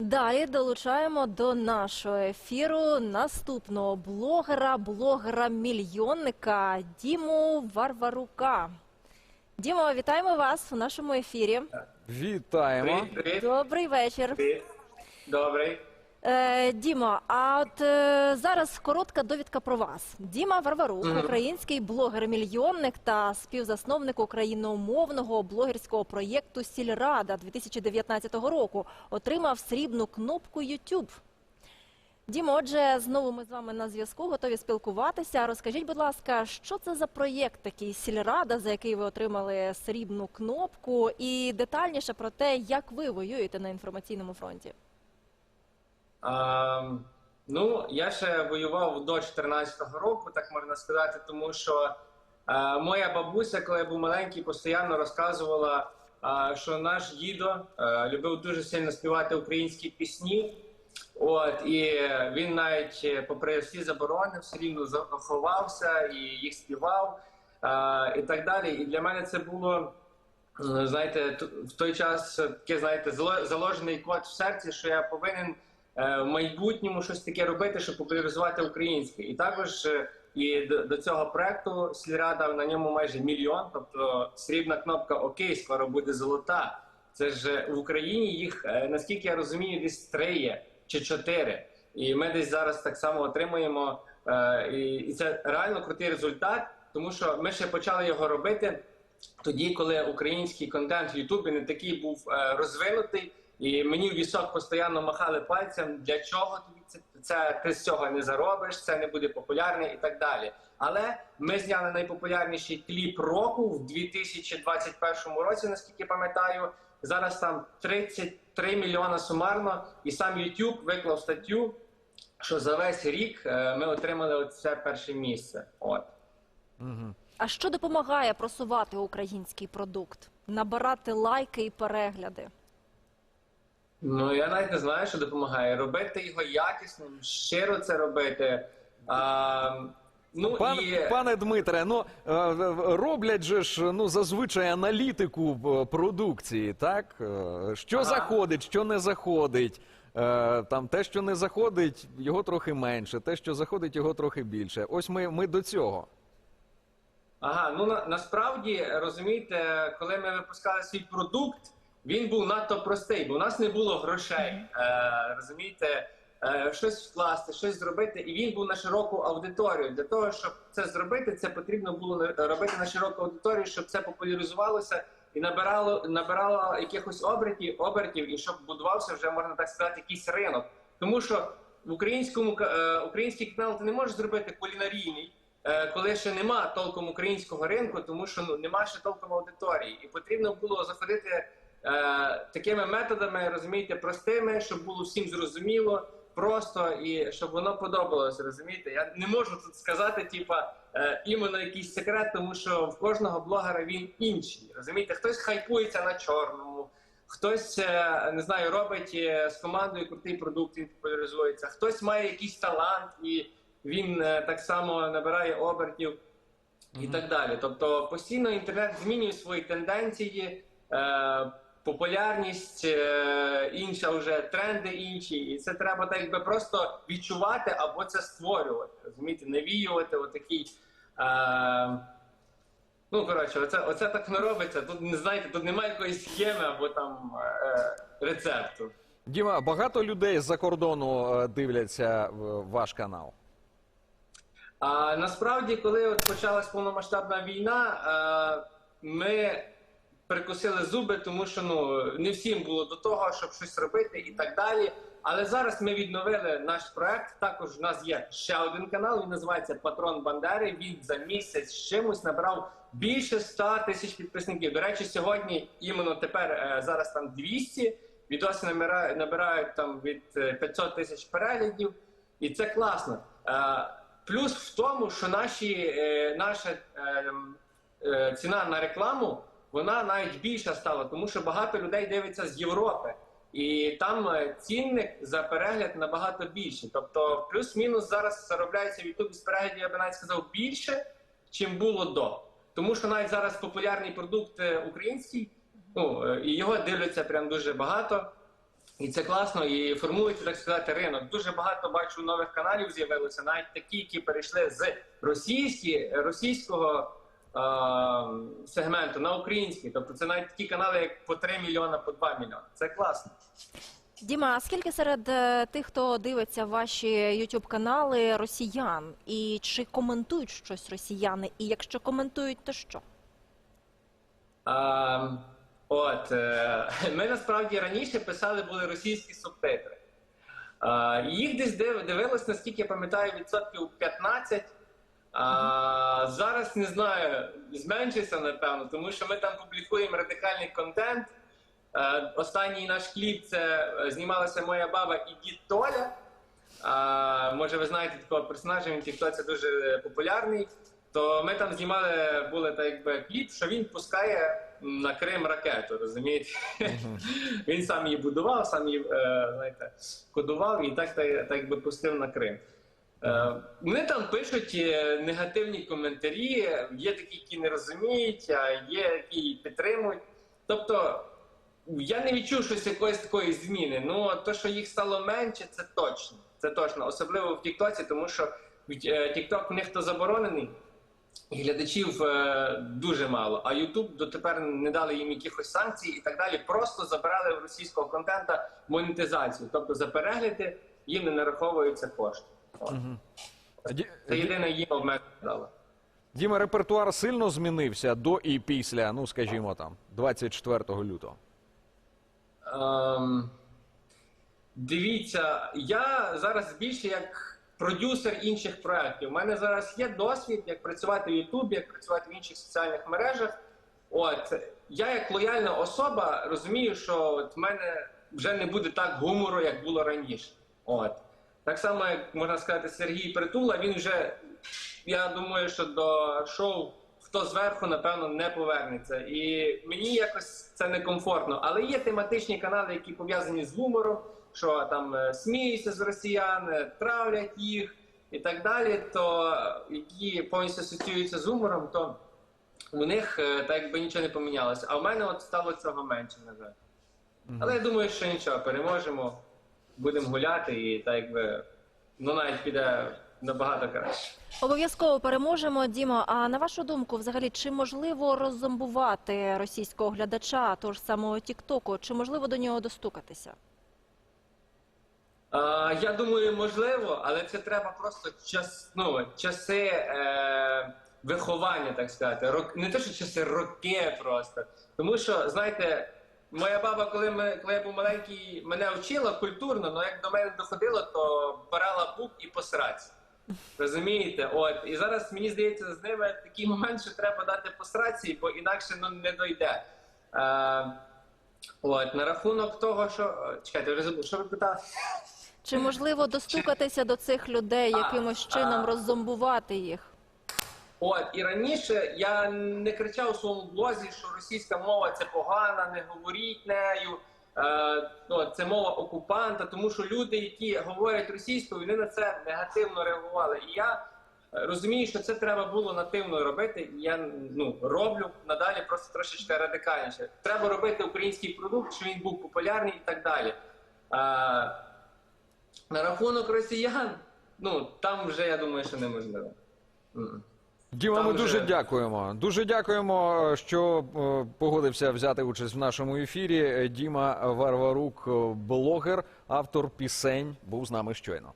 Далі долучаємо до нашого ефіру наступного блогера, блогера-мільйонника Діму Варварука. Дімо, вітаємо вас в нашому ефірі. Вітаємо. Привіт, привіт, Добрий вечір. привіт. Добрий. Е, Дімо, а от е, зараз коротка довідка про вас. Діма Варварук, Мгм. український блогер-мільйонник та співзасновник україномовного блогерського проєкту Сільрада 2019 року, отримав срібну кнопку YouTube. Дімо, отже, знову ми з вами на зв'язку, готові спілкуватися. Розкажіть, будь ласка, що це за проєкт такий Сільрада, за який ви отримали срібну кнопку, і детальніше про те, як ви воюєте на інформаційному фронті. А, ну, я ще воював до 14-го року, так можна сказати, тому що е, моя бабуся, коли я був маленький, постійно розказувала, е, що наш дідо е, любив дуже сильно співати українські пісні. От і він навіть е, попри всі заборони все рівно заховався і їх співав е, і так далі. І для мене це було. Знаєте, в той час таке, знаєте, зало- заложений код в серці, що я повинен в майбутньому щось таке робити, щоб популяризувати українське. І також е, і до, цього проекту сільрада на ньому майже мільйон. Тобто срібна кнопка Окей, скоро буде золота. Це ж е, в Україні їх, е, наскільки я розумію, десь три є чи чотири. І ми десь зараз так само отримуємо. е, І, це реально крутий результат, тому що ми ще почали його робити тоді, коли український контент в Ютубі не такий був е, розвинутий, і мені в вісок постійно махали пальцем, для чого тобі це, це ти з цього не заробиш, це не буде популярне і так далі. Але ми зняли найпопулярніший кліп року в 2021 році, наскільки пам'ятаю. Зараз там 33 мільйона сумарно, і сам YouTube виклав статтю, що за весь рік е, ми отримали це перше місце. От. Мгм. А що допомагає просувати український продукт, набирати лайки і перегляди? Ну я навіть не знаю, що допомагає. Робити його якісним, щиро це робити. А, ну Пан, і Пане Дмитре, ну е, е, роблять же ж ну зазвичай аналітику продукції, так Е, що Ага. заходить, що не заходить. Е, Там те, що не заходить, його трохи менше, те, що заходить, його трохи більше. Ось ми, ми до цього. ага, ну на, насправді розумієте, коли ми випускали свій продукт, він був надто простий, бо у нас не було грошей. Е, розумієте, е, щось вкласти, щось зробити, і він був на широку аудиторію. Для того, щоб це зробити, це потрібно було робити на широку аудиторію, щоб це популяризувалося і набирало набирало якихось обертів, обертів, і щоб будувався вже можна так сказати, якийсь ринок. Тому що в українському е, український канал ти не можеш зробити кулінарійний, коли ще нема толком українського ринку, тому що ну нема ще толком аудиторії, і потрібно було заходити такими методами, розумієте, простими, щоб було всім зрозуміло. Просто і щоб воно подобалося, розумієте? Я не можу тут сказати, типа, е, іменно якийсь секрет, тому що в кожного блогера він інший. Розумієте, хтось хайпується на чорному, хтось е, не знаю, робить е, з командою крутий продукт, він популяризується, хтось має якийсь талант і він е, так само набирає обертів і так далі. Тобто постійно інтернет змінює свої тенденції, е, популярність е, інша, вже тренди інші, і це треба так якби просто відчувати або це створювати. Розумієте, навіювати отакий. Е, Ну, коротше, оце, оце так не робиться. Тут не знаєте, тут немає якоїсь схеми або там е, рецепту. Діма, багато людей з-за кордону е, дивляться ваш канал. А насправді, коли от почалась повномасштабна війна, е, ми прикусили зуби, тому що ну не всім було до того, щоб щось робити і так далі. Але зараз ми відновили наш проект. Також в нас є ще один канал. Він називається Патрон Бандери. Він за місяць чимось набрав більше 100 тисяч підписників. До речі, сьогодні іменно тепер е, зараз там 200. Відоси набирають, там від е, 500 тисяч переглядів, і це класно. Е, Плюс в тому, що наші, е, наша е, е, ціна на рекламу вона навіть більша стала, тому що багато людей дивиться з Європи. І там е, цінник за перегляд набагато більший. Тобто, плюс-мінус зараз заробляється в Ютубі з переглядів, я би навіть сказав, більше, чим було до. Тому що навіть зараз популярний продукт е, український, ну е, і його дивляться прям дуже багато. І це класно, і формується, так сказати, ринок. Дуже багато бачу нових каналів з'явилося, навіть такі, які перейшли з російські, російського сегменту на український. Тобто це навіть такі канали, як по 3 мільйона, по 2 мільйони. Це класно. Діма, а скільки серед е, тих, хто дивиться ваші youtube канали росіян? І чи коментують щось росіяни? І якщо коментують, то що? А, от е, ми насправді раніше писали були російські субтитри. Їх десь дивилось, наскільки я пам'ятаю, відсотків 15. А, зараз не знаю, зменшиться напевно, тому що ми там публікуємо радикальний контент. Е, останній наш кліп це е, знімалася моя баба і дід Толя. А, може, ви знаєте такого персонажа, він Тіктоці дуже популярний. То ми там знімали були так якби кліп, що він пускає на Крим ракету, розумієте? він сам її будував, сам її е, знаєте, кодував і так, так, так якби пустив на Крим. Е, Вони там пишуть е, негативні коментарі, є такі, які не розуміють, а є які підтримують. Тобто я не відчув щось якоїсь такої зміни. Ну то, що їх стало менше, це точно. Це точно, особливо в Тіктоці, тому що е, Тікток в них то заборонений. І глядачів дуже мало. А Ютуб дотепер не дали їм якихось санкцій і так далі. Просто забирали в російського контента монетизацію. Тобто за перегляди їм не нараховуються кошти. Це єдине їм обмеження. Діма, репертуар сильно змінився до і після, ну скажімо там, 24 лютого. Ем, дивіться, я зараз більше як продюсер інших проєктів. У мене зараз є досвід, як працювати в Ютубі, як працювати в інших соціальних мережах. От я як лояльна особа розумію, що от в мене вже не буде так гумору, як було раніше. От так само, як можна сказати, Сергій Притула, він вже я думаю, що до шоу хто зверху, напевно, не повернеться. І мені якось це некомфортно. Але є тематичні канали, які пов'язані з гумором, що там е, сміються з росіян, е, травлять їх і так далі. То е, які повністю асоціюються з гумором, то у них так якби нічого не помінялося. А в мене от стало цього менше, на жаль. Але я думаю, що нічого, переможемо, будемо гуляти, і так якби ну навіть піде набагато краще. Обов'язково переможемо, Дімо. А на вашу думку, взагалі, чи можливо роззомбувати російського глядача, того ж самого Тіктоку? Чи можливо до нього достукатися? А, я думаю, можливо, але це треба просто час, ну, часи е, виховання, так сказати. Рок, не те, що часи роки просто. Тому що, знаєте, моя баба, коли, ми, коли я був маленький, мене вчила культурно, але як до мене доходило, то брала бук і посраць. Розумієте? От. І зараз мені здається, з ними такий момент, що треба дати посраці, бо інакше ну, не дойде. Е, от, на рахунок того, що. Чекайте, я забув, що ви питали? Чи можливо достукатися до цих людей, якимось чином роззомбувати їх? От і раніше я не кричав у своєму блозі, що російська мова це погана, не говоріть нею. Е, ну, це мова окупанта, тому що люди, які говорять російською, вони на це негативно реагували. І я е, розумію, що це треба було нативно робити. І я ну роблю надалі просто трошечки радикальніше. Треба робити український продукт, щоб він був популярний і так далі. Е, на рахунок росіян, ну там вже я думаю, що неможливо. Діма, ми дуже дякуємо. Дуже дякуємо, що е, погодився взяти участь в нашому ефірі. Е, Діма Варварук, е, блогер, автор пісень, був з нами щойно.